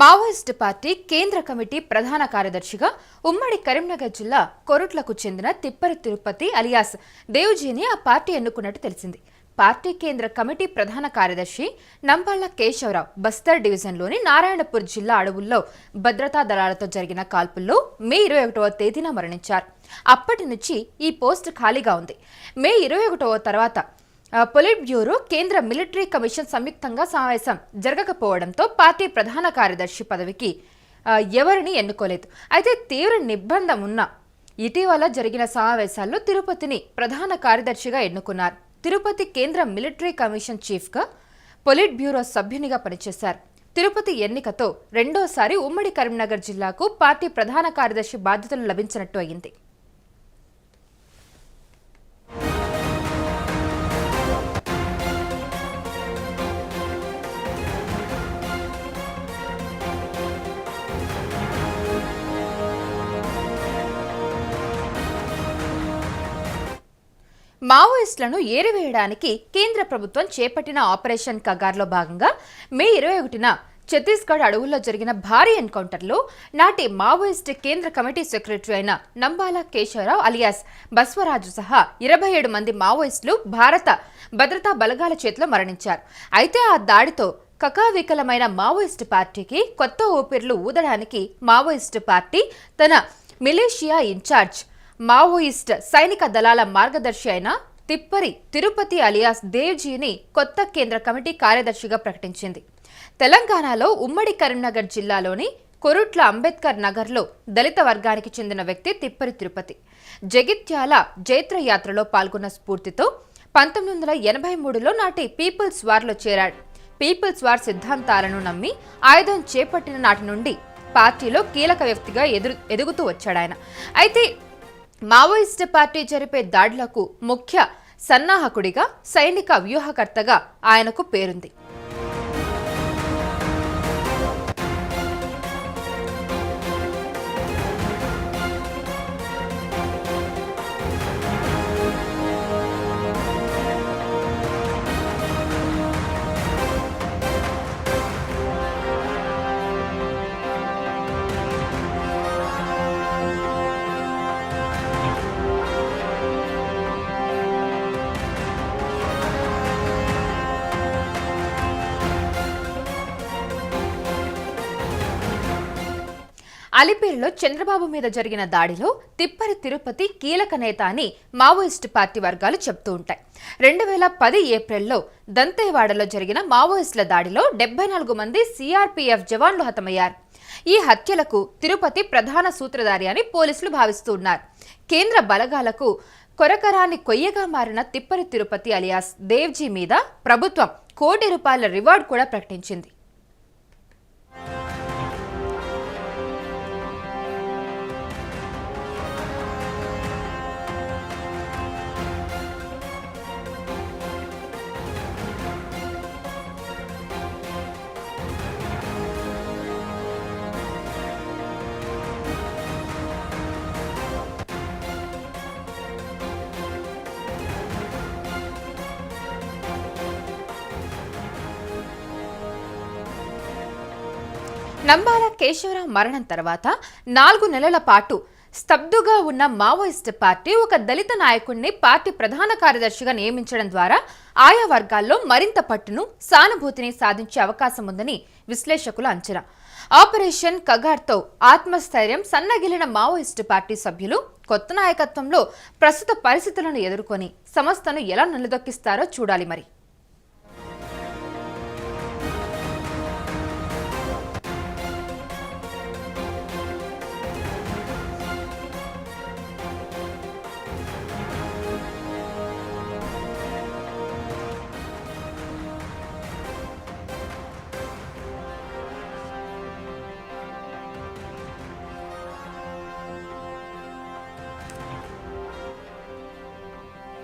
Maoist party కేంద్ర committee ప్రధాన కార్యదర్శిగా ఉమ్మడి కరీంనగర్ జిల్లా కొరుట్లకు చెందిన తిప్పరి తిరుపతి అలియాస్ దేవ్జీని ఆ పార్టీ ఎన్నుకున్నట్టు తెలిసింది. పార్టీ కేంద్ర కమిటీ ప్రధాన కార్యదర్శి నంబాళ్ళ కేశవరావు బస్తర్ డివిజన్లోని నారాయణపూర్ జిల్లా అడవుల్లో భద్రతా దళాలతో జరిగిన కాల్పుల్లో మే ఇరవై ఒకటవ తేదీన మరణించారు. అప్పటి నుంచి ఈ పోస్టు ఖాళీగా ఉంది. మే ఇరవై ఒకటవ తర్వాత పొలిట్ బ్యూరో కేంద్ర మిలిటరీ కమిషన్ సంయుక్తంగా సమావేశం జరగకపోవడంతో పార్టీ ప్రధాన కార్యదర్శి పదవికి ఎవరిని ఎన్నుకోలేదు. అయితే తీవ్ర నిర్బంధం ఉన్న ఇటీవల జరిగిన సమావేశాల్లో తిరుపతిని ప్రధాన కార్యదర్శిగా ఎన్నుకున్నారు. తిరుపతి కేంద్ర మిలిటరీ కమిషన్ చీఫ్గా పొలిట్ బ్యూరో సభ్యునిగా పనిచేశారు. తిరుపతి ఎన్నికతో రెండోసారి ఉమ్మడి కరీంనగర్ జిల్లాకు పార్టీ ప్రధాన కార్యదర్శి బాధ్యతలు లభించినట్టు అయింది. మావోయిస్టులను ఏరివేయడానికి కేంద్ర ప్రభుత్వం చేపట్టిన ఆపరేషన్ కగార్లో భాగంగా మే ఇరవై ఒకటిన ఛత్తీస్గఢ్ అడవుల్లో జరిగిన భారీ ఎన్కౌంటర్లో నాటి మావోయిస్ట్ కేంద్ర కమిటీ సెక్రటరీ అయిన నంబాల కేశవరావు అలియాస్ బస్వరాజు సహా ఇరవై ఏడు మంది మావోయిస్టులు భారత భద్రతా బలగాల చేతిలో మరణించారు. అయితే ఆ దాడితో కకావికలమైన మావోయిస్టు పార్టీకి కొత్త ఊపిర్లు ఊదడానికి మావోయిస్టు పార్టీ తన మిలేషియా ఇన్ఛార్జ్ మావోయిస్ట్ సైనిక దళాల మార్గదర్శి అయిన తిప్పరి తిరుపతి అలియాస్ దేవ్జీని కొత్త కేంద్ర కమిటీ కార్యదర్శిగా ప్రకటించింది. తెలంగాణలో ఉమ్మడి కరీంనగర్ జిల్లాలోని కొరుట్ల అంబేద్కర్ నగర్లో దళిత వర్గానికి చెందిన వ్యక్తి తిప్పరి తిరుపతి. జగిత్యాల జైత్రయాత్రలో పాల్గొన్న స్ఫూర్తితో పంతొమ్మిది వందల ఎనభై మూడులో నాటి పీపుల్స్ వార్లో చేరాడు. పీపుల్స్ వార్ సిద్ధాంతాలను నమ్మి ఆయుధం చేపట్టిన నాటి నుండి పార్టీలో కీలక వ్యక్తిగా ఎదురు ఎదుగుతూ వచ్చాడాయన. అయితే మావోయిస్టు పార్టీ జరిపే దాడులకు ముఖ్య సన్నాహకుడిగా సైనిక వ్యూహకర్తగా ఆయనకు పేరుంది. అలిపేరులో చంద్రబాబు మీద జరిగిన దాడిలో తిప్పరి తిరుపతి కీలక నేత అని మావోయిస్టు పార్టీ వర్గాలు చెప్తూ ఉంటాయి. రెండు వేల పది ఏప్రిల్లో దంతేవాడలో జరిగిన మావోయిస్టుల దాడిలో డెబ్బై నాలుగు మంది సిఆర్పీఎఫ్ జవాన్లు హతమయ్యారు. ఈ హత్యలకు తిరుపతి ప్రధాన సూత్రధారి అని పోలీసులు భావిస్తూ ఉన్నారు. కేంద్ర బలగాలకు కొరకరాన్ని కొయ్యగా మారిన తిప్పరి తిరుపతి అలియాస్ దేవ్జీ మీద ప్రభుత్వం కోటి రూపాయల రివార్డు కూడా ప్రకటించింది. నంబాల కేశవరావు మరణం తర్వాత నాలుగు నెలల పాటు స్తబ్దుగా ఉన్న మావోయిస్ట్ పార్టీ ఒక దళిత నాయకుడిని పార్టీ ప్రధాన కార్యదర్శిగా నియమించడం ద్వారా ఆయా వర్గాల్లో మరింత పట్టును సానుభూతిని సాధించే అవకాశం ఉందని విశ్లేషకుల అంచనా. ఆపరేషన్ కగార్తో ఆత్మస్థైర్యం సన్నగిలిన మావోయిస్టు పార్టీ సభ్యులు కొత్త నాయకత్వంలో ప్రస్తుత పరిస్థితులను ఎదుర్కొని సంస్థను ఎలా నిలదొక్కిస్తారో చూడాలి మరి.